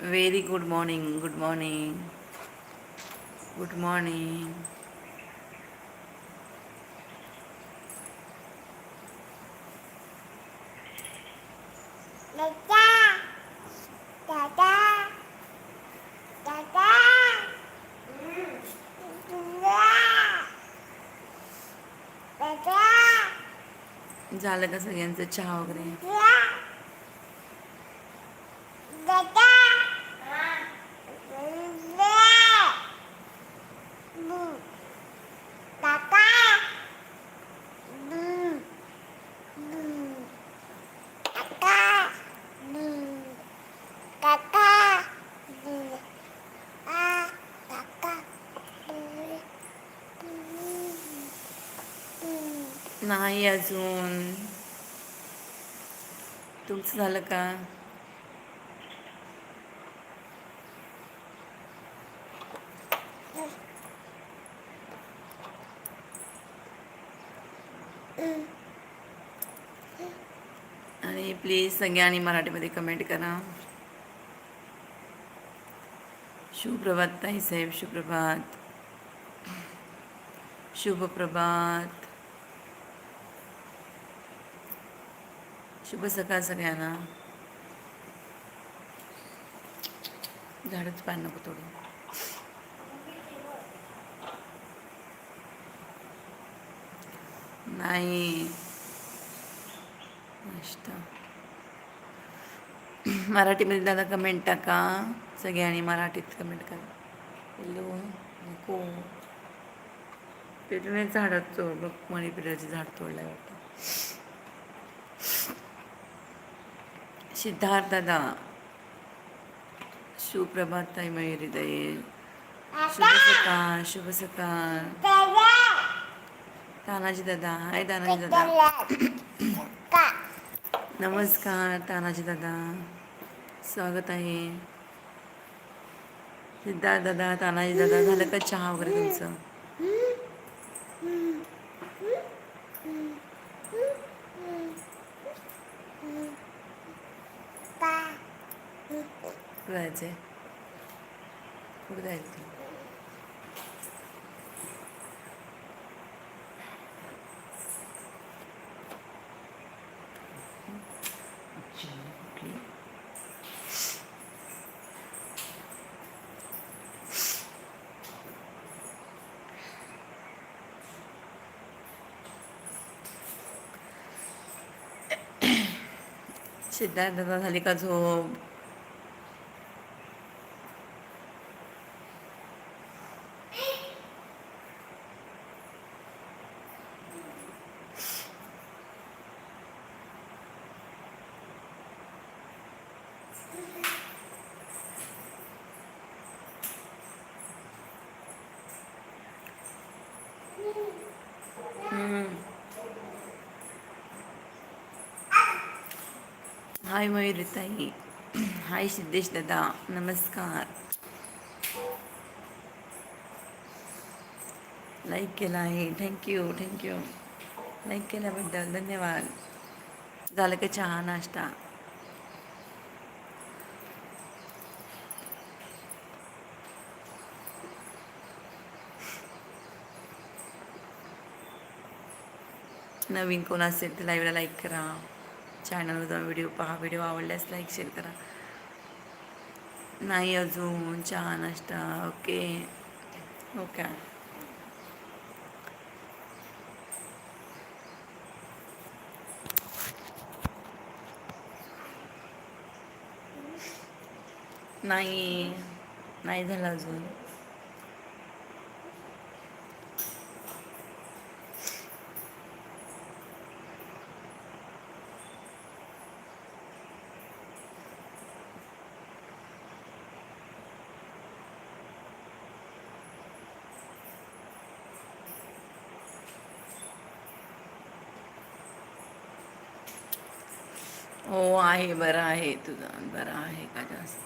very good morning good morning good morning झालं का सगळ्यांचं चहा वगैरे नाही अजून. तुमचं झालं का? आणि प्लीज सगळ्यांनी मराठीमध्ये कमेंट करा. शुभप्रभात ताई साहेब शुभप्रभात शुभप्रभात शुभ सकाळ सगळ्यांना. झाडच पान नको थोडं नाही. मराठीमध्ये दादा कमेंट टाका. सगळ्यांनी मराठीत कमेंट करा. हॅलो नको. पेटून झाडात तोड. बघ मणिपिराचे झाड तोडलं वाटतं. सिद्धार्थ दादा सुप्रभात ताई मयुरी ताई शुभ सकाळ शुभ सकाळ तानाजी दादा हाय तानाजी दादा. नमस्कार तानाजी दादा. स्वागत आहे. सिद्धार्थ दादा तानाजी दादा झालं का चहा वगैरे तुमचं? कुठं जायचंय कुठं जायचं कुठली हाय मयुरीताई हाय सिद्धेश दादा नमस्कार लाईक केला आहे थँक्यू थँक्यू लाईक केल्याबद्दल धन्यवाद झालं का चहा नाश्ता नवीन कोण असेल तर लाईव्हला लाईक करा चॅनलवर जाऊन व्हिडिओ पहा. व्हिडिओ आवडल्यास लाईक शेअर करा. नाही अजून. चहा नाश्ता. ओके ओके नाही. नाही झालं अजून. हो, आहे, बरं आहे तुझं. बरं आहे का जास्त?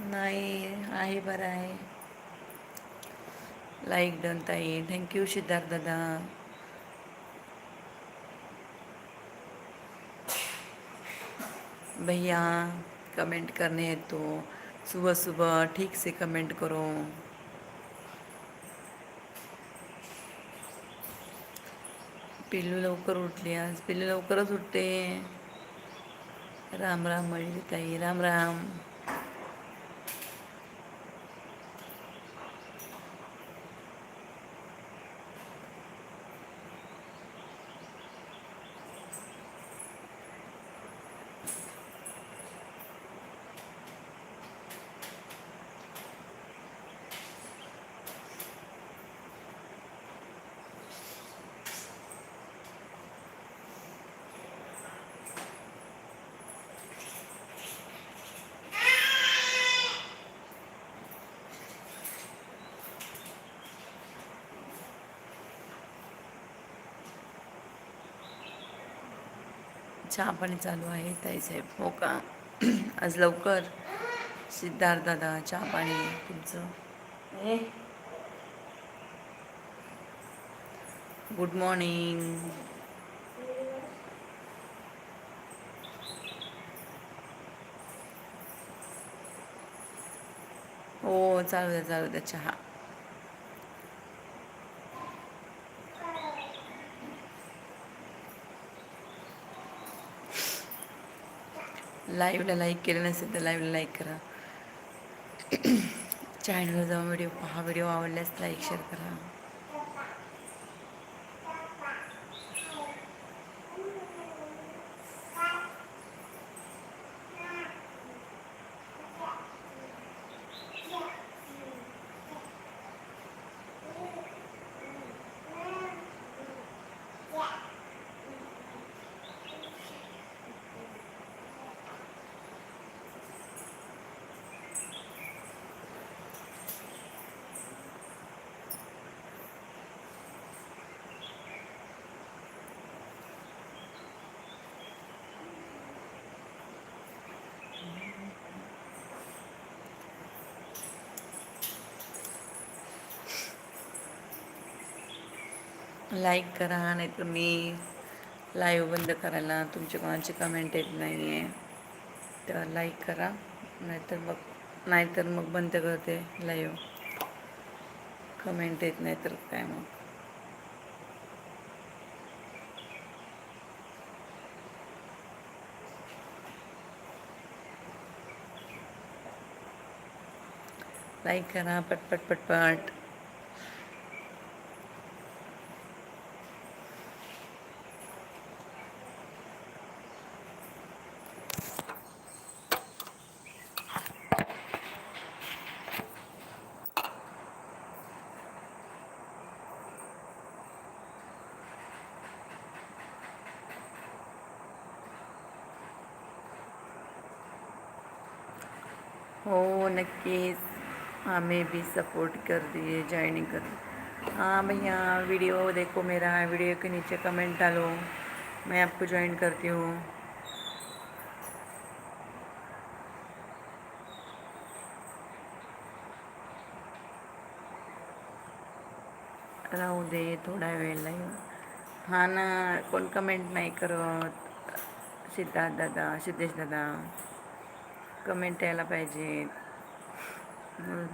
नाही, आहे, बरं आहे. लाईक डन ताई. थँक्यू सिद्धार्थ दादा भैया कमेंट करने हैं तो सुबह सुबह ठीक से कमेंट करो. पिल्लू लवकर उठली आज. पिल्लू लवकरच उठते. राम राम मळी ताई राम राम. चहा पाणी चालू आहे ताईसाहेब हो का? आज लवकर. सिद्धार्थ दादा चहा पाणी तुमचं? गुड मॉर्निंग हो चालू द्या चालू द्या चहा. लाईव्हला लाईक केलं नसेल तर लाईव्हला लाईक करा. चॅनलवर जाऊन व्हिडिओ पहा. व्हिडिओ आवडल्यास लाईक शेअर करा. लाईक करा नाहीतर मी लाईव्ह बंद करायला तुमचे कोणाचे कमेंट येत नाही आहे तर लाईक करा नाहीतर मग नाहीतर मग बंद करते लाईव्ह कमेंट येत नाही तर काय मग? लाईक करा पटपट पटपट. हो नक्कीच हमें भी सपोर्ट कर दिए ज्वाइनिंग कर। हाँ भैया वीडियो देखो मेरा वीडियो के नीचे कमेंट डालो। मैं आपको ज्वाइन करती हूँ। राहू दे, थोडा वेळ लाईव्ह हा ना, कोण कमेंट नाही करत। सिद्धार्थ दादा, सिद्धेश दादा। कमेंट यायला पाहिजे.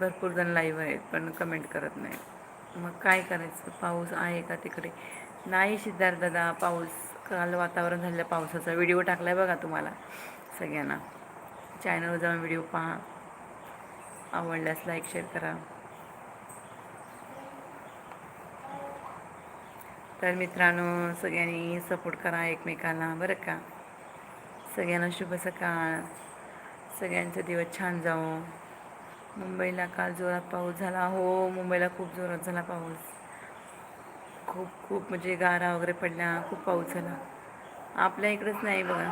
भरपूर जण लाईव्ह आहेत पण कमेंट करत नाही मग काय करायचं? पाऊस आहे का तिकडे? नाही सिद्धार्थ दादा पाऊस काल वातावरण झालेलं पावसाचा. व्हिडिओ टाकला आहे बघा तुम्हाला सगळ्यांना. चॅनलवर जाऊन व्हिडिओ पहा. आवडल्यास लाईक शेअर करा. तर मित्रांनो सगळ्यांनी सपोर्ट करा एकमेकाला बरं का? सगळ्यांना शुभ सकाळ. सगळ्यांचा दिवस छान जावो. मुंबईला काल जोरात पाऊस झाला. हो मुंबईला खूप जोरात झाला पाऊस. खूप खूप म्हणजे गारा वगैरे पडल्या. खूप पाऊस झाला. आपल्या इकडंच नाही बघा.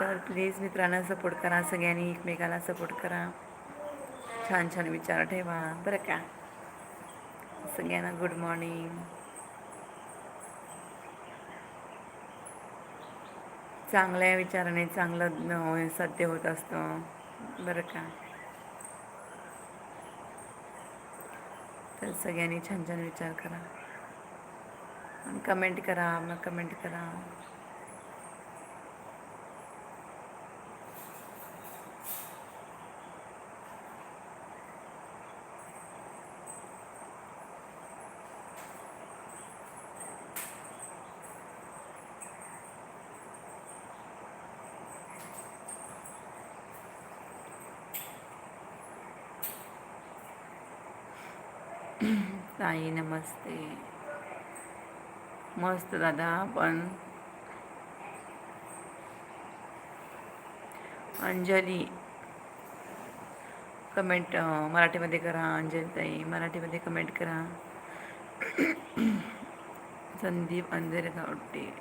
तर प्लीज मित्रांना सपोर्ट करा. सगळ्यांनी एकमेकाला सपोर्ट करा. छान छान विचार ठेवा. बरं का? सगळ्यांना गुड मॉर्निंग चांगल्या विचाराने चांगलं न- सत्य होत असतं. बरं का? तर सगळ्यांनी छान छान विचार करा. आणि कमेंट करा मग कमेंट करा. ताई नमस्ते। मस्त दादा पण अंजली. कमेंट अं, मराठीमध्ये करा अंजली ताई मराठीमध्ये कमेंट करा. संदीप अंधेरे गावटे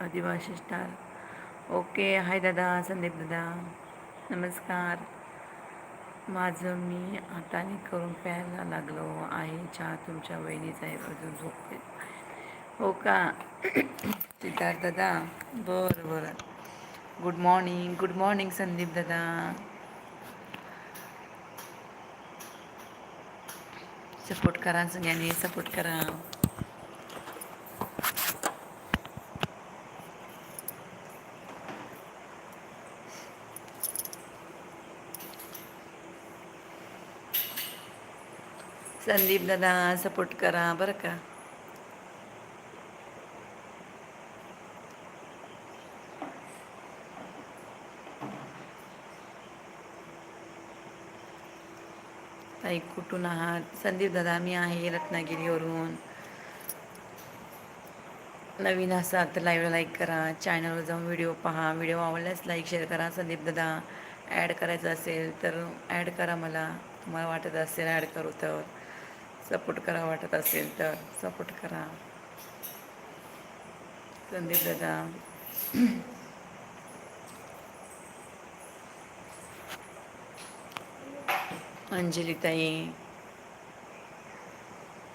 आदिवासी स्टार ओके हाय दादा संदीप दादा. नमस्कार. माझं मी हाताने करून प्यायला लागलो आहे. चहा तुमच्या वहिनीचा आहे अजून झोपते हो का? सिद्धार्थ दादा बरं बरं. Good morning good morning Sandeep दादा. सपोर्ट करा सगळ्यांनी सपोर्ट करा. संदीप दादा सपोर्ट करा बरं का? ताई कुठून आहात? संदीप दादा मी आहे रत्नागिरीवरून. नवीन असाल तर लाईव्हला लाईक करा चॅनलवर जाऊन व्हिडिओ पहा. व्हिडिओ आवडल्यास लाईक शेअर करा. संदीप दादा ॲड करायचं असेल तर ॲड करा मला. तुम्हाला वाटत असेल ॲड करू तर. सपोर्ट करा वाटत असेल तर. सपोर्ट करा. संदीप दादा. अंजली ताई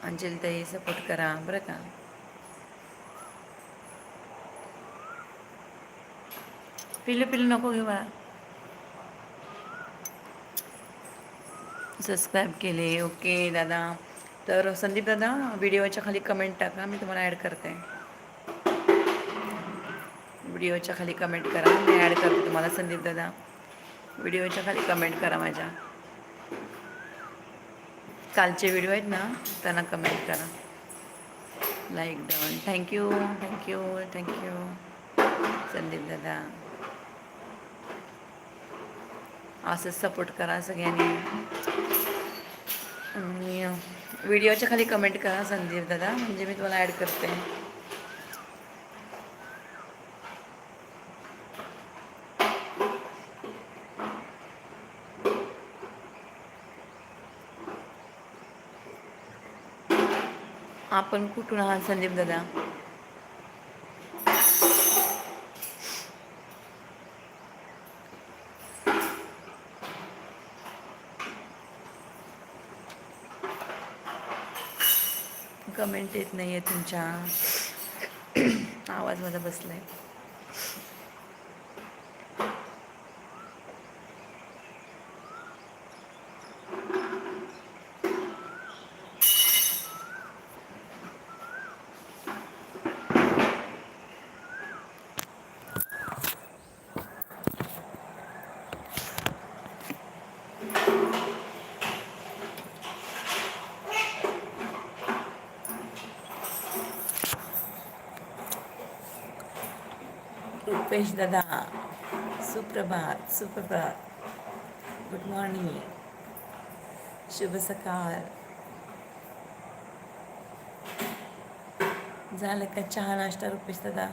अंजली ताई सपोर्ट करा बरं का. पिल्लू पिल्लू नको मला सबस्क्राईब केले. ओके दादा. तर संदीप दादा व्हिडिओच्या खाली कमेंट टाका मी तुम्हाला ॲड करते. व्हिडिओच्या खाली कमेंट करा मी ॲड करते तुम्हाला संदीप दादा. व्हिडिओच्या खाली कमेंट करा माझ्या. कालचे व्हिडिओ आहेत ना त्यांना कमेंट करा. Like done thank you thank you thank you Sandeep दादा. असंच सपोर्ट करा सगळ्यांनी. आणि व्हिडिओच्या खाली कमेंट करा संदीप दादा. म्हणजे मी तुम्हाला ॲड करते. आपण कुठून आहात संदीप दादा? कमेंट येत नाही आहे तुमच्या. आवाज माझा बसला आहे रुपेश दादा सुप्रभात सुप्रभात. गुड मॉर्निंग शुभ सकाळ. झालं का चहा नाश्ता रुपेश दादा?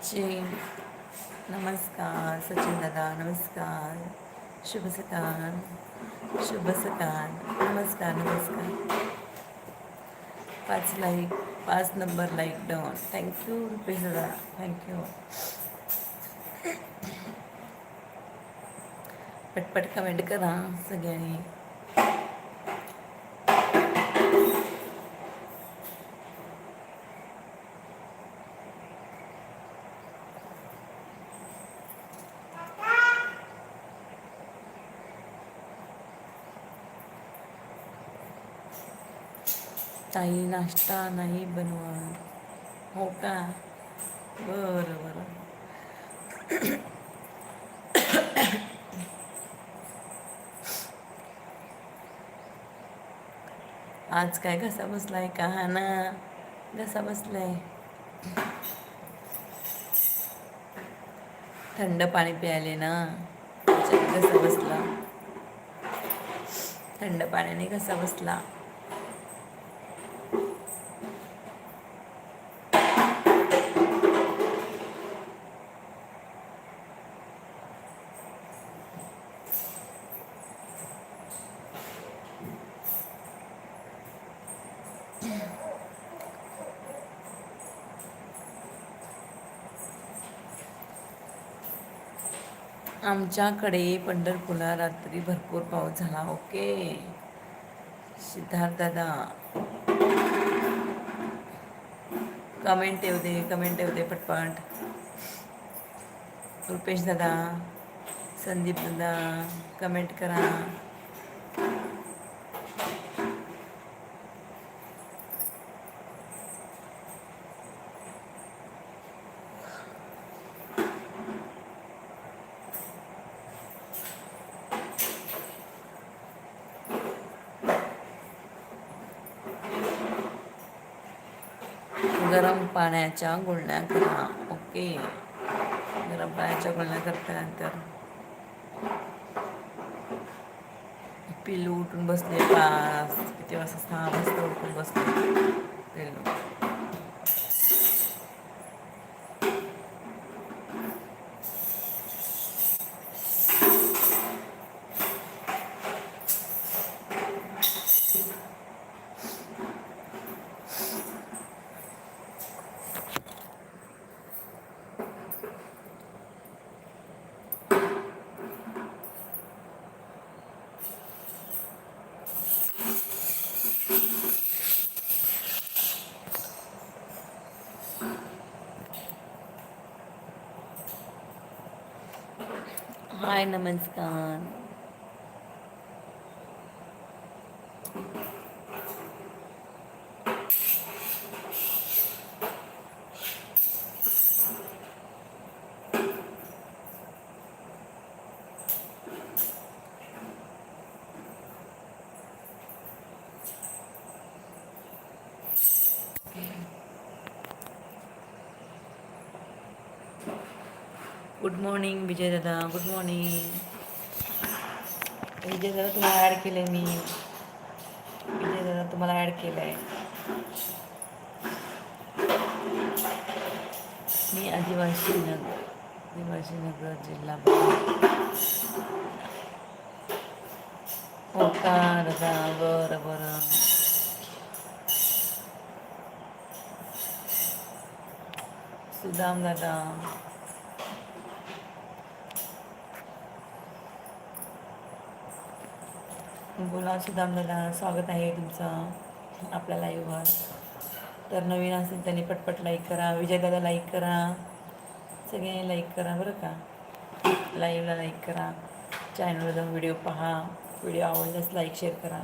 सचिन नमस्कार सचिन दादा नमस्कार शुभ सकाळ शुभ सकाळ नमस्कार नमस्कार. पाच लाईक पाच number like done thank you Rupesh दादा. थँक्यू पटपट कमेंट करा सगळ्यांनी. ताई नाश्ता नाही बनवा हो का? बरं बरं. आज काय घसा बसलाय का हा ना घसा बसलाय. थंड पाणी प्यायले ना घसा बसला. थंड पाण्याने घसा बसला. आमच्याकडे पंढरपूरला रात्री भरपूर पाऊस झाला ओके? सिद्धार्थ दादा. कमेंट येऊ दे कमेंट येऊ दे पटपट. रुपेश दादा संदीप दादा कमेंट करा गरम पाण्याच्या गुळण्या करा ओके गरम पाण्याच्या गोळ्या करतानंतर पिल्लू उठून बसले पाच किती वाजता सहा वाजता उठून बसले. पिल्लू हाय नमस्कार गुड मॉर्निंग विजय दादा गुड मॉर्निंग विजय दादा तुम्हाला ॲड केलं आहे मी. विजय दादा तुम्हाला ॲड केलं आहे मी आदिवासी नगर आदिवासी नगर जिल्हा हो का दादा बरं बरं. सुदाम दादा. बोला सुदाम दादा स्वागत आहे तुमचं आपल्या लाईव्हवर तर नवीन असेल त्यांनी पटपट लाईक करा विजय दादा लाईक करा सगळ्यांनी लाईक करा बरं का. लाईव्हला लाईक करा चॅनलवर जाऊन व्हिडिओ पहा व्हिडिओ आवडल्यास लाईक शेअर करा.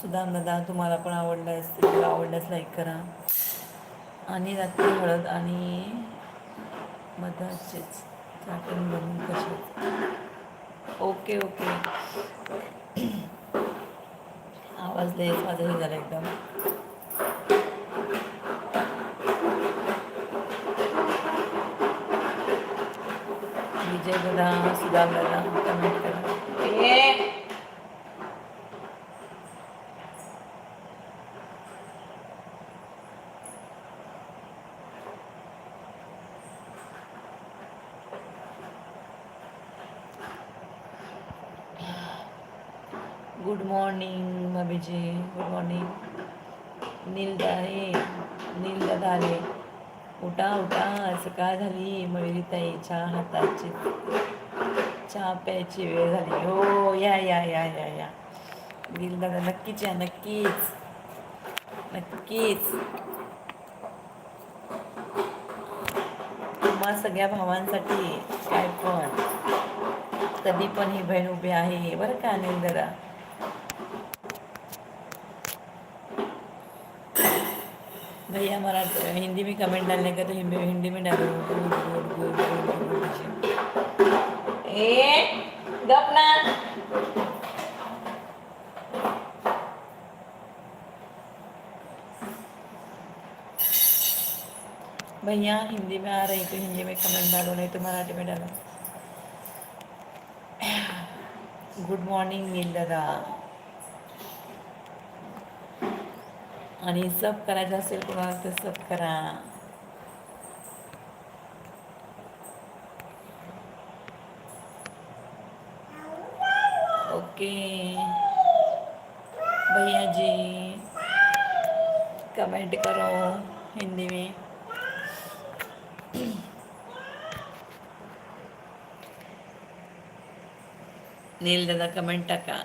सुदाम दादा तुम्हाला पण आवडल्यास व्हिडिओ आवडल्यास लाईक करा. आणि रात्री हळद आणि मधाचेच. चाटण बनवून कसे ओके ओके. आवाज लयच माझा हे झालं एकदम. विजय दादा सुदाम दादा कमेंट करा. गुड मॉर्निंग मबीजी गुड मॉर्निंग नील हे नील दादा उठा उठा. उठा सकाळ झाली? मयुरीताईच्या हाताची. चहा प्यायची वेळ झाली. हो या या या या या. नील दादा नक्कीच या नक्कीच. नक्कीच. तुम्हा सगळ्या भावांसाठी काय पण. कधी पण ही बहीण उभी आहे. बरं का अनिल भैया मराठी हिंदी में कमेंट डालने का तो हिंदी हिंदी में डालो। ए गपना। भैया हिंदी में आ रही तो हिंदी में कमेंट डालो नहीं तो मराठी में डालो। गुड मॉर्निंग नील दादा। सब करायचं असेल कोणाला सब करा. ओके. भैया जी कमेंट करो हिंदी में. नील दादा कमेंट टाका.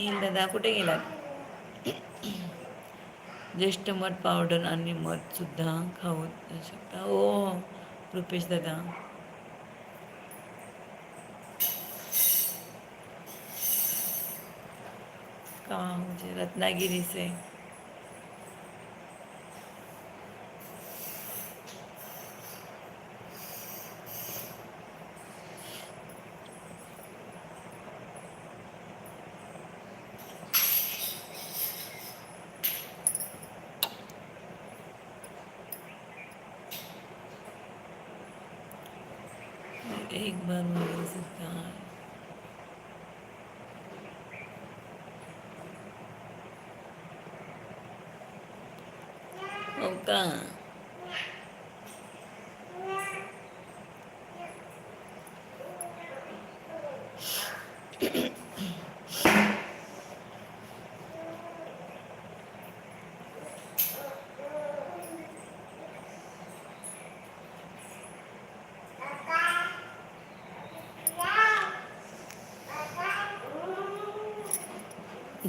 नील दादा कुठे गेलात ज्येष्ठ मध पावडर आणि मध सुद्धा खाऊ शकता. हो रुपेश दादा. का म्हणजे रत्नागिरीचे से एक बार मेरी सरकार हो का?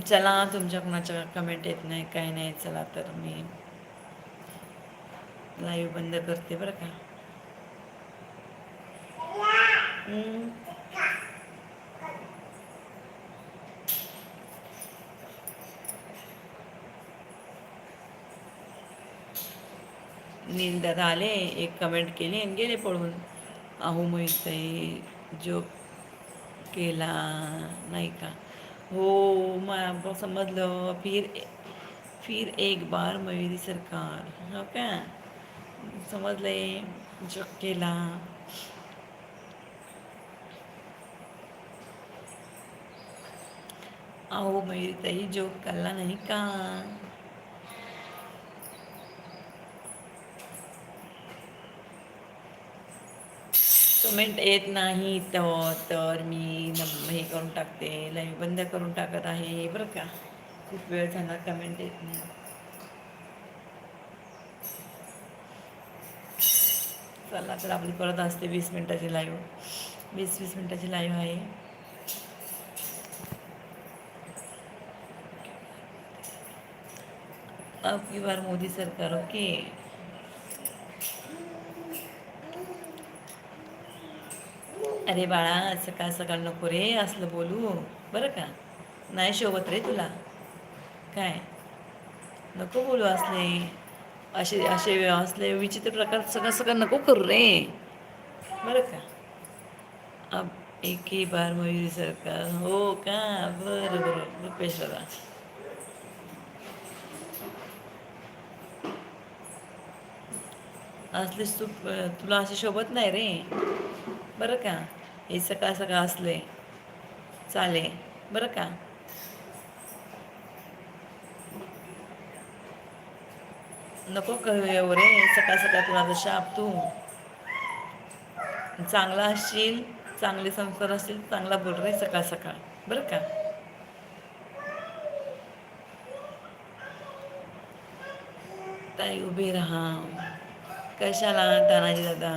चला तुमच्या कोणाच्या कमेंट येत नाही काही नाही चला तर मी लाईव्ह बंद करते बरं का. हम्म. दादा आले एक कमेंट केली आणि गेले पळून. अहो मोहिताई जो केला नाही का? हो मला समजलं. फिर फिर एक बार मयुरी सरकार. हो का? समजले जग केला. अहो मयुरीताई जोक कल्ला नाही का? कमेंट येत नाही तर तर मी हे करून टाकते लाईव्ह बंद करून टाकत आहे बरं का? खूप वेळ झाला कमेंट येत नाही. चला तर आपली परत असते वीस मिनटाची लाईव्ह वीस वीस मिनटाची लाईव्ह आहे. अब बार मोदी सरकार ओके अरे बाळा सकाळ सकाळ नको रे असलं बोलू. बरं का? नाही शोभत रे तुला. काय? नको बोलू असले. असे असे असले विचित्र प्रकार सगळं सगळं नको करू रे. बरं का? अब एक ही बार मयुरी सरकार हो का? बरं बरं रुपेश दादा. असलेच तू तुला असे शोभत नाही रे. बरं का? हे सकाळ सकाळ असले. चाले बरं का? नको करू रे सकाळ सकाळ तुला शाप तू चांगला असशील चांगले संस्कार असतील चांगला बोल रे सकाळ सकाळ. बरं का? ताई उभी राहा. कशाला तानाजी दादा?